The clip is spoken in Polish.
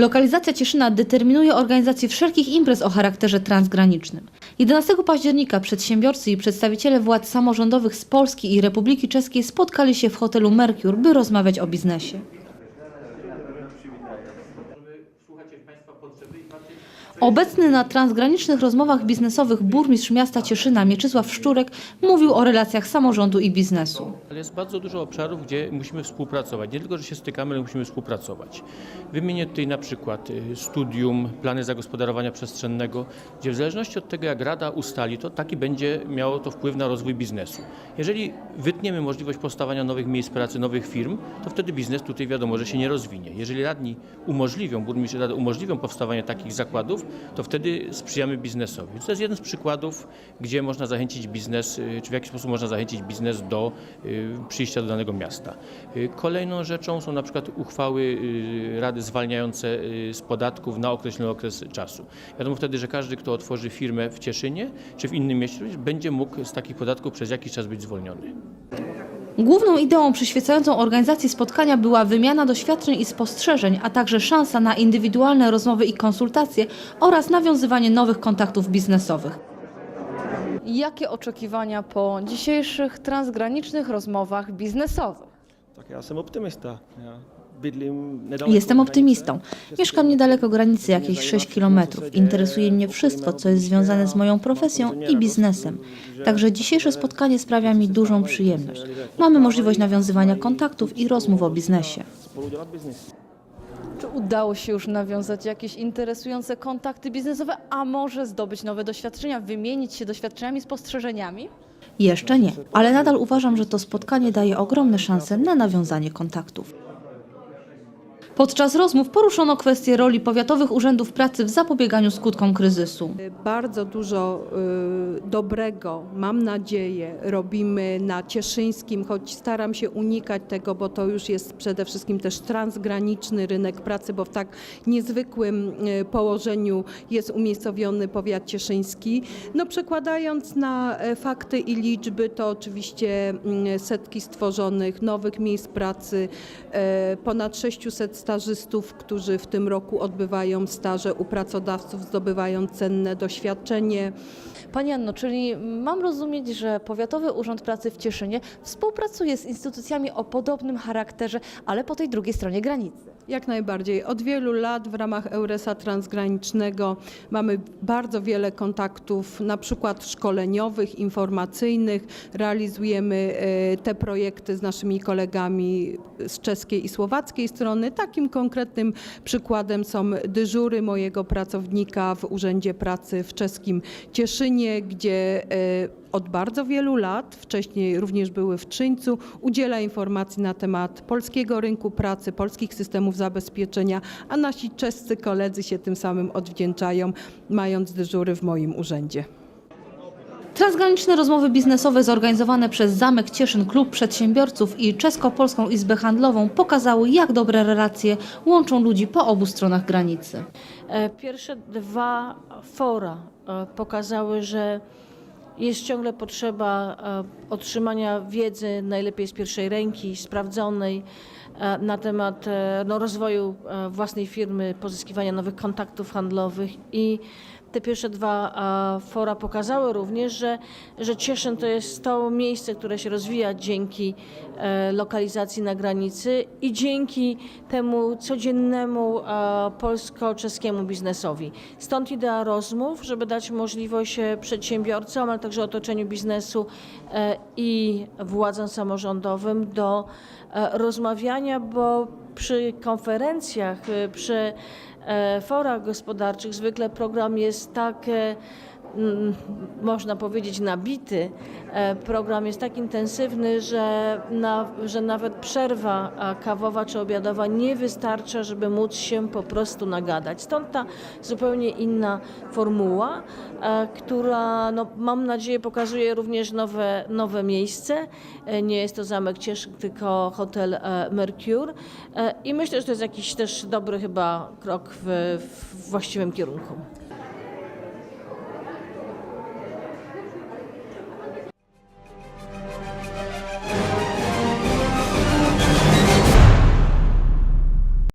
Lokalizacja Cieszyna determinuje organizację wszelkich imprez o charakterze transgranicznym. 11 października przedsiębiorcy i przedstawiciele władz samorządowych z Polski i Republiki Czeskiej spotkali się w hotelu Mercure, by rozmawiać o biznesie. Obecny na transgranicznych rozmowach biznesowych burmistrz miasta Cieszyna Mieczysław Szczurek mówił o relacjach samorządu i biznesu. Jest bardzo dużo obszarów, gdzie musimy współpracować. Nie tylko, że się stykamy, ale musimy współpracować. Wymienię tutaj na przykład y, studium, plany zagospodarowania przestrzennego, gdzie w zależności od tego, jak Rada ustali, to taki będzie miało to wpływ na rozwój biznesu. Jeżeli wytniemy możliwość powstawania nowych miejsc pracy, nowych firm, to wtedy biznes tutaj wiadomo, że się nie rozwinie. Jeżeli radni umożliwią, burmistrz Rady umożliwią powstawanie takich zakładów, to wtedy sprzyjamy biznesowi. To jest jeden z przykładów, gdzie można zachęcić biznes, y, czy w jaki sposób można zachęcić biznes do y, przyjścia do danego miasta. Y, Kolejną rzeczą są na przykład uchwały Rady zwalniające z podatków na określony okres czasu. Wiadomo wtedy, że każdy, kto otworzy firmę w Cieszynie czy w innym mieście, będzie mógł z takich podatków przez jakiś czas być zwolniony. Główną ideą przyświecającą organizacji spotkania była wymiana doświadczeń i spostrzeżeń, a także szansa na indywidualne rozmowy i konsultacje oraz nawiązywanie nowych kontaktów biznesowych. Jakie oczekiwania po dzisiejszych transgranicznych rozmowach biznesowych? Tak, ja jestem optymista. Ja Jestem optymistą. Mieszkam niedaleko granicy, jakieś 6 kilometrów. Interesuje mnie wszystko, co jest związane z moją profesją i biznesem. Także dzisiejsze spotkanie sprawia mi dużą przyjemność. Mamy możliwość nawiązywania kontaktów i rozmów o biznesie. Czy udało się już nawiązać jakieś interesujące kontakty biznesowe, a może zdobyć nowe doświadczenia, wymienić się doświadczeniami, spostrzeżeniami? Jeszcze nie, ale nadal uważam, że to spotkanie daje ogromne szanse na nawiązanie kontaktów. Podczas rozmów poruszono kwestię roli powiatowych urzędów pracy w zapobieganiu skutkom kryzysu. Bardzo dużo y, dobrego, mam nadzieję, robimy na Cieszyńskim, choć staram się unikać tego, bo to już jest przede wszystkim też transgraniczny rynek pracy, bo w tak niezwykłym y, położeniu jest umiejscowiony powiat cieszyński. No przekładając na e, fakty i liczby, to oczywiście mm, setki stworzonych nowych miejsc pracy, e, ponad 600 stażystów, którzy w tym roku odbywają staże u pracodawców, zdobywają cenne doświadczenie. Pani Anno, czyli mam rozumieć, że Powiatowy Urząd Pracy w Cieszynie współpracuje z instytucjami o podobnym charakterze, ale po tej drugiej stronie granicy. Jak najbardziej. Od wielu lat w ramach Euresa Transgranicznego mamy bardzo wiele kontaktów, na przykład szkoleniowych, informacyjnych. Realizujemy e, te projekty z naszymi kolegami z czeskiej i słowackiej strony. Takim konkretnym przykładem są dyżury mojego pracownika w Urzędzie Pracy w czeskim Cieszynie, gdzie e, od bardzo wielu lat, wcześniej również były w Czyńcu, udziela informacji na temat polskiego rynku pracy, polskich systemów zabezpieczenia, a nasi czescy koledzy się tym samym odwdzięczają, mając dyżury w moim urzędzie. Transgraniczne rozmowy biznesowe zorganizowane przez Zamek Cieszyn Klub Przedsiębiorców i Czesko-Polską Izbę Handlową pokazały, jak dobre relacje łączą ludzi po obu stronach granicy. E, Pierwsze dwa fora e, pokazały, że jest ciągle potrzeba e, otrzymania wiedzy, najlepiej z pierwszej ręki, sprawdzonej, na temat e, no, rozwoju e, własnej firmy, pozyskiwania nowych kontaktów handlowych i te pierwsze dwa e, fora pokazały również, że, że Cieszyn to jest to miejsce, które się rozwija dzięki e, lokalizacji na granicy i dzięki temu codziennemu e, polsko-czeskiemu biznesowi. Stąd idea rozmów, żeby dać możliwość e, przedsiębiorcom, ale także otoczeniu biznesu e, i władzom samorządowym do e, bo przy konferencjach, e, przy e, forach gospodarczych zwykle program jest tak, e, można powiedzieć, nabity. E, Program jest tak intensywny, że, na, że nawet przerwa a, kawowa czy obiadowa nie wystarcza, żeby móc się po prostu nagadać. Stąd ta zupełnie inna formuła, e, która no, mam nadzieję pokazuje również nowe, nowe miejsce. E, Nie jest to Zamek Cieszyn, tylko hotel e, Mercure. E, I myślę, że to jest jakiś też dobry chyba krok w, w właściwym kierunku.